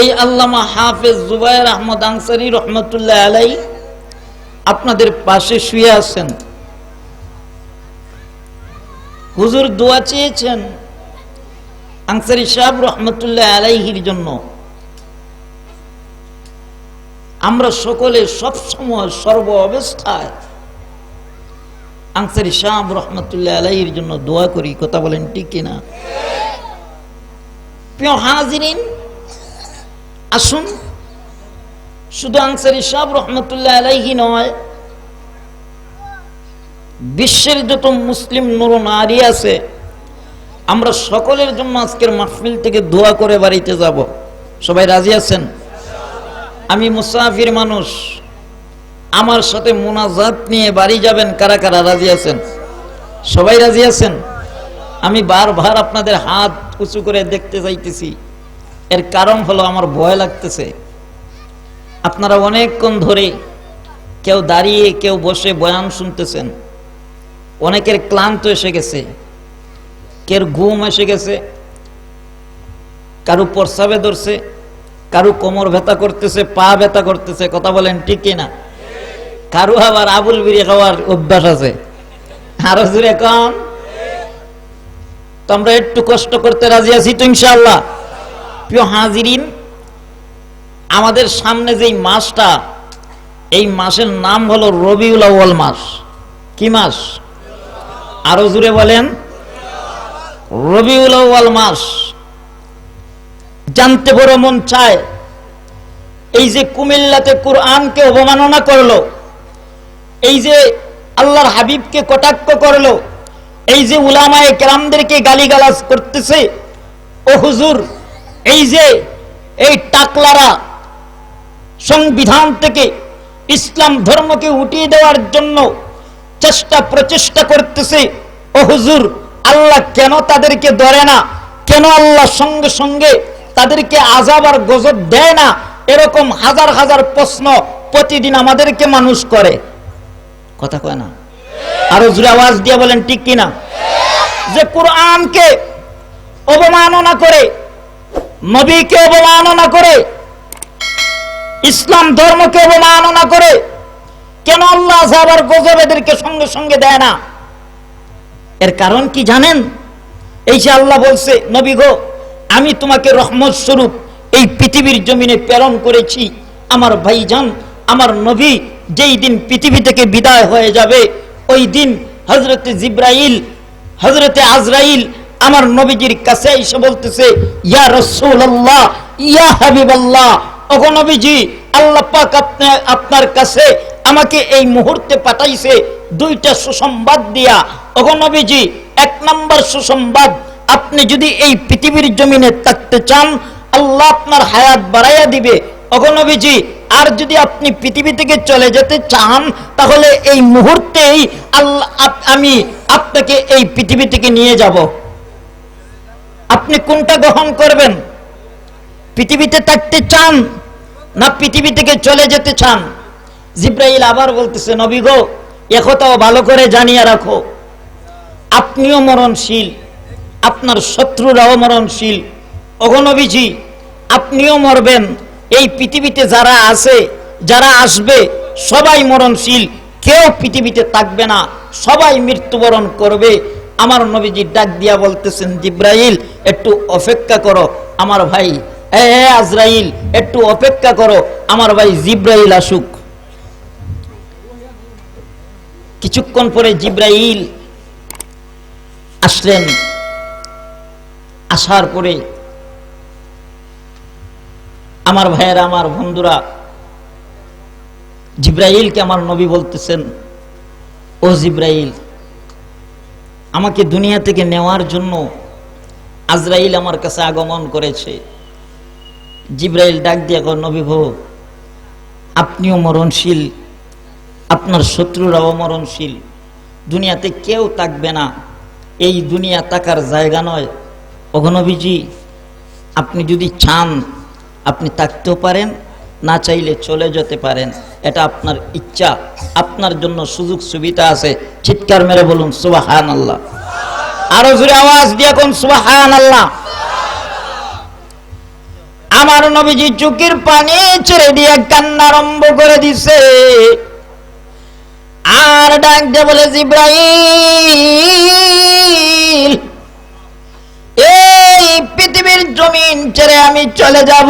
এই আল্লামা হাফেজ জুবাইর আহমদ আনসারি রহমতুল্লাহ আলাই আপনাদের পাশে শুয়ে আছেন। হুজুর দোয়া চেয়েছেন আনসারি সাহেব রহমতুল্লাহ আলাইহির জন্য। আমরা সকলে সবসময় সর্ব অবস্থায় আনসারি সাহেব রহমতুল্লাহ আলাইহির জন্য দোয়া করি, কথা বলেন ঠিক কিনা? প্রিয় হাজিরিন আসুন। শুধু আনসারি সাহেব রহমতুল্লাহ আলাইহি নয়, বিশ্বের যত মুসলিম নর নারী আছে, আমরা সকলের জন্য আজকের মাহফিল থেকে দোয়া করে বাড়িতে যাব। সবাই রাজি আছেন? আমি মুসাফির মানুষ। আমার সাথে মোনাজাত নিয়ে বাড়ি যাবেন, কারা কারা রাজি আছেন? সবাই রাজি আছেন? আমি বারবার আপনাদের হাত উঁচু করে দেখতে চাইতেছি। এর কারণ হলো আমার ভয় লাগতেছে। আপনারা অনেকক্ষণ ধরে কেউ দাঁড়িয়ে, কেউ বসে বয়ান শুনতেছেন। অনেকের ক্লান্ত এসে গেছে কের ঘুম এসে গেছে, কারু প্রস্রাবে ধরছে, কারু কোমর ব্যথা করতেছে, পা ব্যথা করতেছে, কথা বলেন ঠিক না? কারু আবার আবুল বিড়ি খাওয়ার অভ্যাস আছে। আরও জুড়ে কম তো আমরা একটু কষ্ট করতে রাজি আছি তো ইনশাল্লাহ প্রিয় হাজিরিন, আমাদের সামনে যেই মাসটা, এই মাসের নাম হলো রবিউল আউ্য়াল মাস। কি মাস? আরও জুড়ে বলেন। রবিউল আউ্য়াল মাস। জানতে বড় মন চায়, এই যে কুমিল্লাতে কোরআনকে অবমাননা করল, এই যে আল্লাহর হাবিবকে কটাক্ষ করল, এই যে উলামায়ে কেরামদেরকে গালিগালাজ করতেছে, ও হুজুর এই যে, এই টাকলারা সংবিধান থেকে ইসলাম ধর্মকে উঠিয়ে দেওয়ার জন্য চেষ্টা প্রচেষ্টা করতেছে, ও হুজুর, আল্লাহ কেন তাদেরকে ধরে না? কেন আল্লাহ সঙ্গে সঙ্গে তাদেরকে আজাব আর গজব দেয় না? এরকম হাজার হাজার প্রশ্ন প্রতিদিন আমাদেরকে মানুষ করে। কথা কয় না? আরও জোরে আওয়াজ দিয়ে বলেন, ঠিক কিনা? যে কোরআনকে অবমাননা করে নবীকে অবমাননা করে, ইসলাম ধর্মকে অবমাননা করে, কেন আল্লাহ আবার গজব এদেরকে সঙ্গে সঙ্গে দেয় না? এর কারণ কি জানেন? এই যে আল্লাহ বলছে, নবী গো, আমি তোমাকে রহমত স্বরূপ এই পৃথিবীর জমিনে প্রেরণ করেছি। আমার ভাইজান, আমার নবী যেই দিন পৃথিবী থেকে বিদায় হয়ে যাবে, ওই দিন হজরতে জিব্রাইল হজরতে আজরাইল আমার নবীজির কাছে এসে বলতেছে, ইয়া রসুল আল্লাহ ইয়া হাবিব আল্লাহ ওগো নবীজি, আল্লাহ পাক আপনার আপনার কাছে আমাকে এই মুহূর্তে পাঠাইছে দুইটা সুসংবাদ দিয়া। ওগো নবীজি, এক নম্বর সুসংবাদ, আপনি যদি এই পৃথিবীর জমিনে থাকতে চান, আল্লাহ আপনার হায়াত বাড়াইয়া দিবে। ওগো নবীজি, আর যদি আপনি পৃথিবী থেকে চলে যেতে চান, তাহলে এই মুহূর্তেই আল্লাহ আমি আপনাকে এই পৃথিবী থেকে নিয়ে যাব। আপনি কোনটা গ্রহণ করবেন? পৃথিবীতে থাকতে চান না পৃথিবী থেকে চলে যেতে চান? জিব্রাইল আবার বলতেছে, নবী গো একথাও ভালো করে জানিয়ে রাখো। আপনিও মরণশীল, আপনার শত্রুরাও মরণশীল। অগনবীজি আপনিও মরবেন। এই পৃথিবীতে যারা আছে, যারা আসবে, সবাই মরণশীল। কেউ পৃথিবীতে থাকবে না। সবাই মৃত্যুবরণ করবে। আমার নবীজি ডাক দিয়া বলতেছেন, জিব্রাইল, একটু অপেক্ষা করো, আমার ভাই আজরাইল, একটু অপেক্ষা করো, আমার ভাই জিব্রাইল আসুক। কিছুক্ষণ পরে জিব্রাইল আসলেন। আসার পরে আমার ভাইয়েরা, আমার বন্ধুরা, জিব্রাইলকে আমার নবী বলতেছেন, ও জিব্রাইল আমাকে দুনিয়া থেকে নেওয়ার জন্য আজরাইল আমার কাছে আগমন করেছে। জিব্রাইল ডাক দিয়ে কর নবী ভো, আপনিও মরণশীল, আপনার শত্রুরাও মরণশীল। দুনিয়াতে কেউ থাকবে না। এই দুনিয়া তাকার জায়গা নয়। অঘনবীজি আপনি যদি চান, আপনি থাকতেও পারেন, না চাইলে চলে যেতে পারেন। এটা আপনার ইচ্ছা, আপনার জন্য সুযোগ সুবিধা আছে। চিৎকার মেরে বলুন সুবাহান আল্লাহ আরও জোরে আওয়াজ দিয়ে কোন সুবাহান আল্লাহ আমার আমার নবীজি চুকির পানি ছেড়ে দিয়ে কান্না আরম্ভ করে দিছে। আর ডাক দিয়ে বলে, জিব্রাইল, এই পৃথিবীর জমিন ছেড়ে আমি চলে যাব।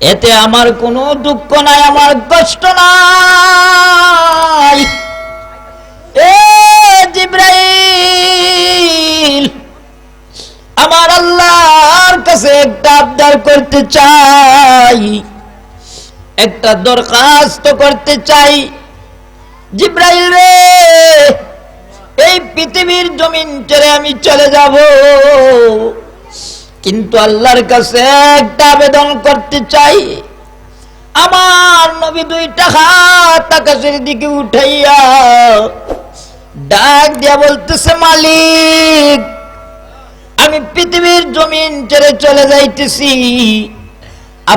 এতে আমার কোনো দুঃখ নাই, আমার কষ্ট নাই। এ জিব্রাইল, আমার আল্লাহর কাছে একটা আবদার করতে চাই। একটা দরখাস্ত করতে চাই। জিব্রাইল রে, এই পৃথিবীর জমিন ছেড়ে আমি চলে যাব। কিন্তু আল্লাহর কাছে একটা আবেদন করতে চাই। আমার নবী দুইটা হাত আকাশের দিকে উঠাইয়া ডাক দিয়া বলতেছে, মালিক, আমি পৃথিবীর জমিন ছেড়ে চলে যাইতেছি।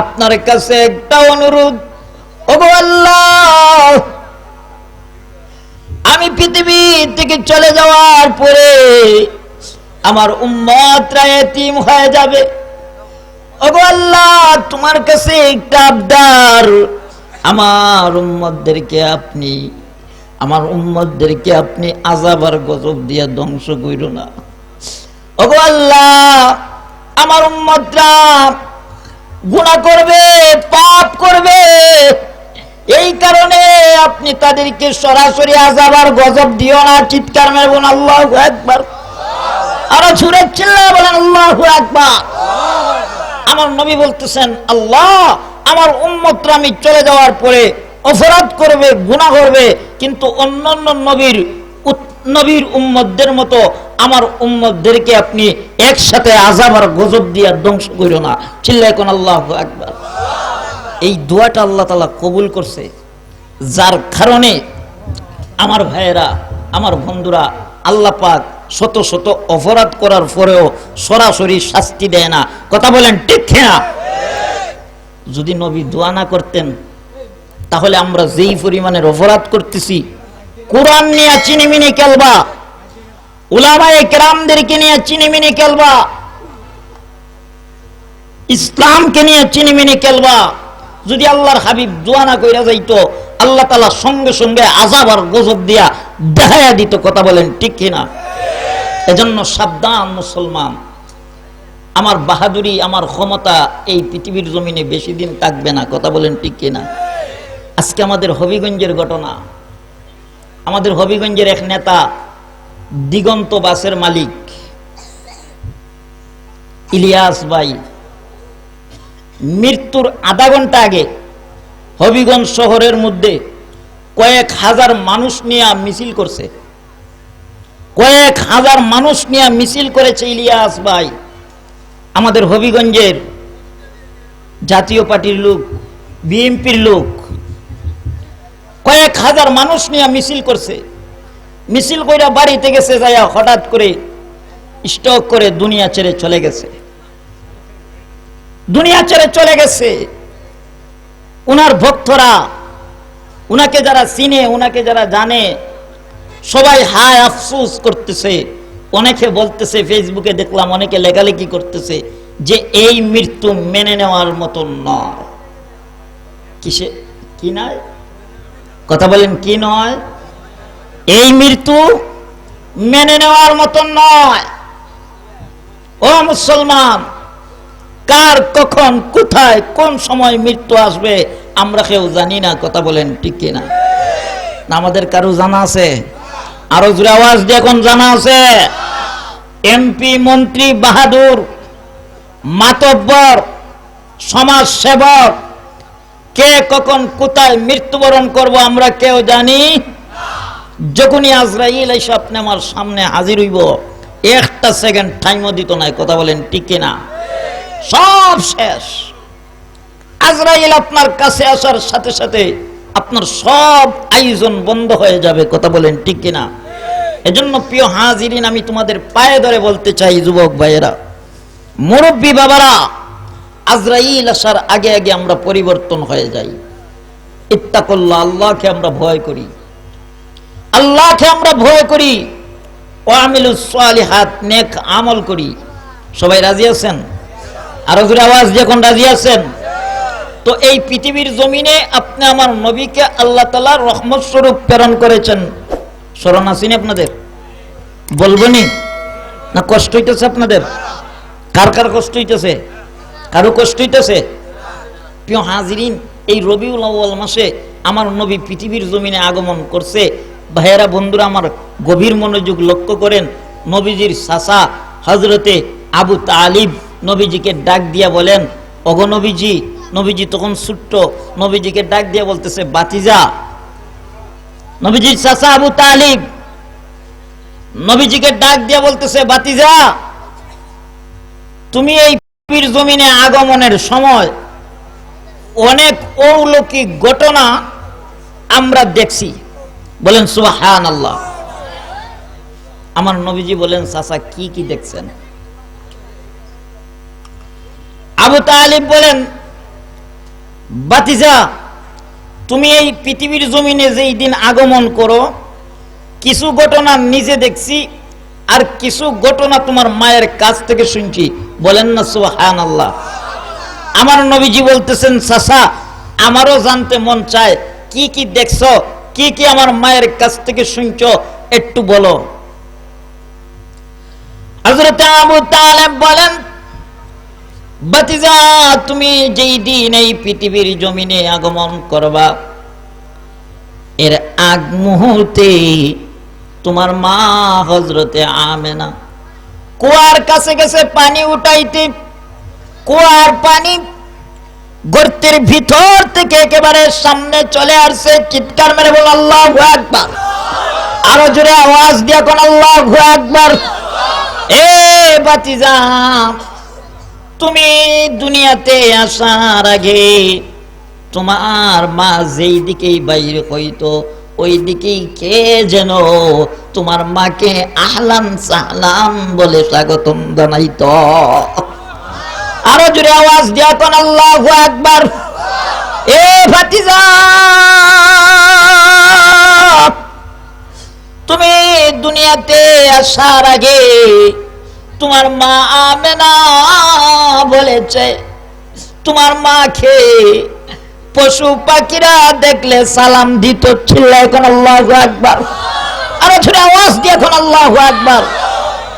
আপনার কাছে একটা অনুরোধ, ওগো আল্লাহ, আমি পৃথিবী থেকে চলে যাওয়ার পরে আমার উম্মতরা এতিম হয়ে যাবে। ওগো আল্লাহ, তোমার কাছে একটা আবদার। আমার উম্মতদেরকে আপনি, আমার উম্মতদেরকে আপনি আজাব আর গজব দিয়ে ধ্বংস কইর না। ওগো আল্লাহ, আমার উম্মতরা গুনাহ করবে, পাপ করবে। এই কারণে আপনি তাদেরকে সরাসরি আজাব আর গজব দিও না, চিৎকার মেরবেন, আল্লাহ একবার আরও ছুড়ে চিল্লা বলেন, আল্লাহ একবার আমার নবী বলতেছেন, আল্লাহ, আমার উম্মতরা আমি চলে যাওয়ার পরে অপরাধ করবে, গুনাহ করবে, কিন্তু অন্যান্য নবীর নবীর উম্মতদের মতো আমার উম্মতদেরকে আপনি একসাথে আজাব আর গজব দিয়ে ধ্বংস করিও না। চিল্লাই কোন আল্লাহ একবার এই দোয়াটা আল্লাহ তালা কবুল করছে, যার কারণে আমার ভাইয়েরা, আমার বন্ধুরা, আল্লাহ পাক শত শত অপরাধ করার পরেও সরাসরি শাস্তি দেয় না। কথা বলেন, ঠিক না যদি নবী দোয়া না করতেন, তাহলে আমরা যেই পরিমাণের অপরাধ করতেছি, কোরআন নিয়ে চিনিমিনি খেলবা, উলামায়ে কেরামদেরকে নিয়ে চিনিমিনি খেলবা, ইসলামকে নিয়ে চিনিমিনি খেলবা, যদি আল্লাহর হাবিব দোয়া না কইরা যাইতো, আল্লাহ তালা সঙ্গে সঙ্গে আজাব আর গজব দিয়া দেখাইয়া দিত। কথা বলেন, ঠিক কিনা? এজন্য সাবধান মুসলমান। আমার বাহাদুরি, আমার ক্ষমতা এই পৃথিবীর জমিনে বেশি দিন থাকবে না, কথা বলেন ঠিক কিনা? আজকে আমাদের হবিগঞ্জের ঘটনা। আমাদের হবিগঞ্জের এক নেতা, দিগন্ত বাসের মালিক, ইলিয়াস ভাই, মৃত্যুর আধা ঘণ্টা আগে হবিগঞ্জ শহরের মধ্যে কয়েক হাজার মানুষ নিয়ে মিছিল করছে। কয়েক হাজার মানুষ নিয়ে মিছিল করেছে ইলিয়াস ভাই, আমাদের হবিগঞ্জের জাতীয় পার্টির লোক, বিএনপির লোক। কয়েক হাজার মানুষ নিয়ে মিছিল করছে। মিছিল কইরা বাড়িতে গেছে যাইয়া হঠাৎ করে স্টক করে দুনিয়া ছেড়ে চলে গেছে। দুনিয়া ছেড়ে চলে গেছে। উনার ভক্তরা, উনাকে যারা চিনে, উনাকে যারা জানে সবাই হায় আফসোস করতেছে। অনেকে বলতেছে, ফেসবুকে দেখলাম অনেকে লেখালেখি করতেছে যে এই মৃত্যু মেনে নেওয়ার মতন নয়। কিসে? কি নয়? কথা বলেন, কি নয়? এই মৃত্যু মেনে নেওয়ার মতন নয়। ও মুসলমান, কার কখন, কোথায়, কোন সময় মৃত্যু আসবে, আমরা কেউ জানি না, কথা বলেন ঠিক কিনা? আমাদের কারও জানা আছে? আরও জোরে আওয়াজ দিয়ে এখন জানা আছে, এমপি মন্ত্রী বাহাদুর, মাতব্বর সমাজ সেবক কে কখন কোথায় মৃত্যুবরণ করব আমরা কেউ জানি? যখনই আজরাইল এসে আপনি আমার সামনে হাজির হইব, একটা সেকেন্ড টাইমও দিত নাই, কথা বলেন ঠিক না সব শেষ। আজরাইল আপনার কাছে আসার সাথে সাথে আপনার সব আয়োজন বন্ধ হয়ে যাবে, কথা বলেন ঠিক কিনা? এজন্য প্রিয় হাজিরিন, আমি তোমাদের পায়ে ধরে বলতে চাই, যুবক ভাইয়েরা। মুরব্বী বাবারা, আজরাইল আসার আগে আগে আমরা পরিবর্তন হয়ে যাই। ইত্তাকুল্লাহ, আল্লাহকে আমরা ভয় করি। আল্লাহকে আমরা ভয় করি। ও আমিলুস সালিহাত, নেক আমল করি। সবাই রাজি আছেন? আরও জোরে আওয়াজ যখন রাজি আছেন? তো এই পৃথিবীর জমিনে আপনি আমার নবীকে আল্লাহ তালা রহমত স্বরূপ প্রেরণ করেছেন। স্মরণ আসেনি আপনাদের? বলবেনি না? কষ্ট হইতেছে আপনাদের? কার কার কষ্ট হইতেছে? কারও কষ্ট হইতেছে? প্রিয় হাজিরিন, এই রবিউল আউ্য়াল মাসে আমার নবী পৃথিবীর জমিনে আগমন করছে। ভাইয়েরা, বন্ধুরা, আমার গভীর মনোযোগ লক্ষ্য করেন। নবীজির সাসা হজরতে আবু তালিব নবীজিকে ডাক দিয়া বলেন অগনবীজি নবীজি তখন ছুট্ট। নবীজিকে ডাক দিয়া বলতেছে, বাতিজা নবীজির চাচা আবু তালিব, নবীজিকে ডাক দিয়া বলতেছে, বাতিজা, তুমি এই পৃথিবীর জমিনে আগমনের সময় অনেক অলৌকিক ঘটনা আমরা দেখছি। বলেন সুবাহান আল্লাহ আমার নবীজি বলেন চাচা কি কি দেখছেন? আবু তালিব বলেন, বাতিজা তুমি এই পৃথিবীর জমিনে যেই দিন আগমন করো, কিছু ঘটনা নিজে দেখছি, আর কিছু ঘটনা তোমার মায়ের কাছ থেকে শুনছি। বলেন না সুহান আল্লাহ আমার নবীজি বলতেছেন, সাসা, আমারও জানতে মন চায়, কি কি দেখছ, কি কি আমার মায়ের কাছ থেকে শুনছো, একটু বলো। হযরত আবু তালেব বলেন বাতিজা তুমি যেই দিন এই পৃথিবীর জমিনে আগমন করবা, এর আগ মুহূর্তে তোমার মা হজরতে আমেনা কুয়ার কাছে গেছে পানি উঠাইতে, কুয়ার পানি গর্তের ভিতর থেকে একেবারে সামনে চলে আসছে, চিৎকার মেরে বল আল্লাহ একবার আরও জোরে আওয়াজ দিয়া কোন, আল্লাহ একবার এ বাতিজা তুমি দুনিয়াতে আসার আগে তোমার মা যেই দিকেই বাইরে হইতো, ওই দিকেই কে যেন তোমার মাকে আহলান সাহলাম বলে স্বাগতম জানাইতো। আরও জোরে আওয়াজ দিয়া কোন আল্লাহ একবার এ ভাতিজা! তুমি দুনিয়াতে আসার আগে তোমার মা আমেনা বলেছে, তোমার মা খেয়ে পশু পাখিরা দেখলে সালাম দিত ছিল এখন আল্লাহ একবার আরও ছোট আওয়াজ দিয়ে এখন আল্লাহ একবার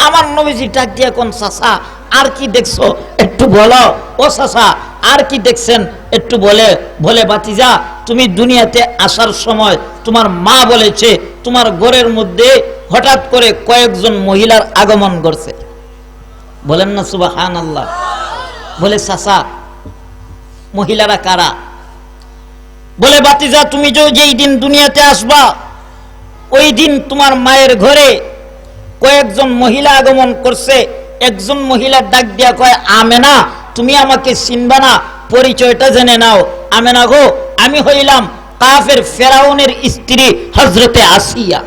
আমার নবীজি ডাক দিয়ে এখন চাষা আর কি দেখছ? একটু বলো। ও চাষা আর কি দেখছেন? একটু বলে বলে বাতিজা তুমি দুনিয়াতে আসার সময় তোমার মা বলেছে, তোমার ঘরের মধ্যে হঠাৎ করে কয়েকজন মহিলার আগমন করছে বলেন না সুবাহান আল্লাহ বলে চাষা মহিলারা কারা? বলে বাতিজা তুমি যে যেই দিন দুনিয়াতে আসবা ওই দিন তোমার মায়ের ঘরে কয়েকজন মহিলা আগমন করছে। একজন মহিলা ডাক দিয়া কয় আমেনা তুমি আমাকে চিনবা না পরিচয়টা জেনে নাও। আমেনা গো আমি হইলাম কাফের ফেরাউনের স্ত্রী হজরতে আসিয়া।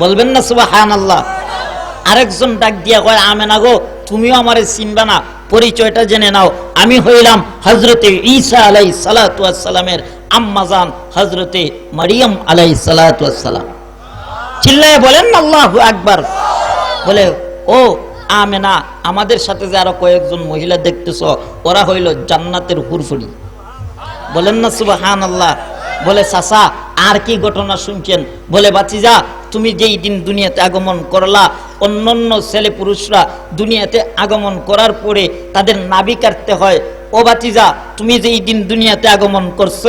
বলবেন না সুবাহান আল্লাহ আরেকজন ডাক দিয়া কয়, আমেনা গো, তুমিও আমারে চিনবা না, পরিচয়টা জেনে নাও। আমি হইলাম হজরতে ঈসা আলাই সালাতামের আম্মাজান হজরতে মারিয়াম আলাই সালাতাম চিল্লায় বলেন, আল্লাহ আকবার। বলে, ও আমেনা, আমাদের সাথে যে আরও কয়েকজন মহিলা দেখতেছ, ওরা হইল জান্নাতের হুরফুরি। বলেন না সুবাহান আল্লাহ বলে, চাচা, আর কি ঘটনা শুনছেন? বলে বাচিজা তুমি যেই দিন দুনিয়াতে আগমন করলা অন্যান্য ছেলে পুরুষরা দুনিয়াতে আগমন করার পরে তাদের নাবি কাটতে হয়। ও বাতিজা তুমি যেই দিন দুনিয়াতে আগমন করছ,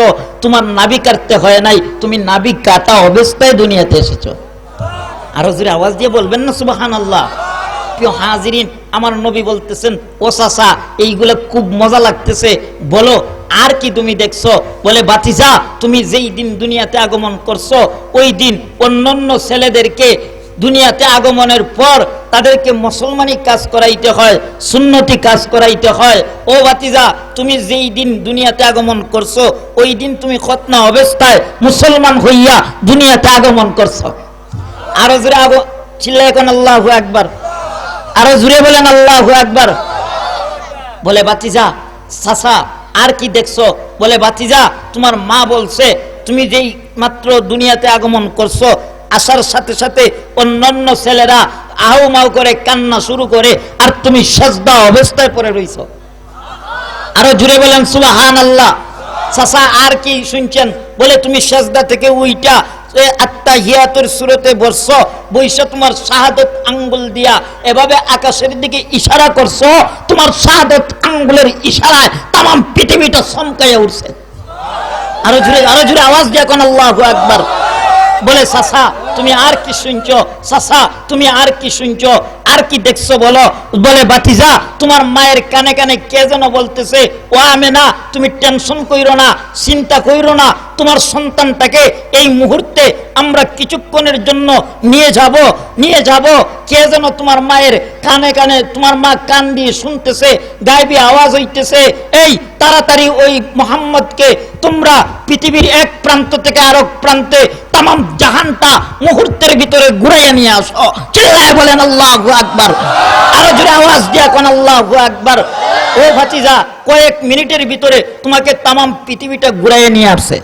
তোমার নাবি কাটতে হয় নাই, তুমি নাবি কাটা অবস্থায় দুনিয়াতে এসেছ। আরও জোরে আওয়াজ দিয়ে বলবেন না সুবাহান আল্লাহ হাজিরিন, আমার নবী বলতেছেন, ও চাচা, এইগুলো খুব মজা লাগতেছে। বলো, আর কি তুমি দেখছ? বলে বাতিজা তুমি যেই দিন দুনিয়াতে আগমন করছ, ওই দিন অন্যান্য ছেলেদেরকে দুনিয়াতে আগমনের পর তাদেরকে মুসলমানি কাজ করাইতে হয়, সুন্নতি কাজ করাইতে হয়। ও বাতিজা তুমি যেই দিন দুনিয়াতে আগমন করছ, ওই দিন তুমি খতনা অবস্থায় মুসলমান হইয়া দুনিয়াতে আগমন করছ। আরও জোরে আগো চিল্লা এখন আল্লাহ একবার আরও জুড়ে বলেন আল্লাহ একবার বলে বাতিজা সাসা আর কি দেখছ? বলে বাতিজা তোমার মা বলছে, তুমি যেই মাত্র দুনিয়াতে আগমন করছ আসার সাথে সাথে অন্যান্য ছেলেরা আহু মাউ করে, কান্না শুরু করে, আর তুমি সাজদা অবস্থায় পড়ে রইছো। আরও জুড়ে বলেন সুবাহান আল্লাহ চাচা, আর কি শুনছেন? বলে, তুমি সেজদা থেকে উইটা আত্মা হিয়াতের সুরতে বসছ বৈশ তোমার শাহাদত আঙ্গুল দিয়া, এভাবে আকাশের দিকে ইশারা করছ, তোমার শাহাদত আঙ্গুলের ইশারায় তাম পৃথিবীটা চমকাইয়া উঠছে। আরও জুড়ে আরও জুড়ে আওয়াজ দিয়ে এখন আল্লাহ একবার বলে, সাসা, তুমি আর কি শুনছ? সাসা, তুমি আর কি শুনছ? আর কি দেখছ বলো? বলে বাতিজা তোমার মায়ের কানে কানে কে যেন বলতেছে, ও আমে না তুমি টেনশন কইরো না, চিন্তা কইরো না, তোমার সন্তানটাকে এই মুহূর্তে আমরা কিছুক্ষণের জন্য নিয়ে যাব নিয়ে যাব। কে যেন তোমার মায়ের কানে কানে তোমার মা কান দিয়ে শুনতেছে গাইবি আওয়াজ হইতেছে। এই তাড়াতাড়ি ওই মোহাম্মদকে তোমরা পৃথিবীর এক প্রান্ত থেকে আরেক প্রান্তে তাম জাহানটা মুহূর্তের ভিতরে ঘুরাইয়া নিয়ে আসো। চিল্লায় বলেন, আল্লাহ আকবার। আরও জোরে আওয়াজ দিয়া কোন, আল্লাহ আকবার। ও ভাতিজা, কয়েক মিনিটের ভিতরে তোমাকে তামাম পৃথিবীটা ঘুরাইয়া নিয়ে আসছে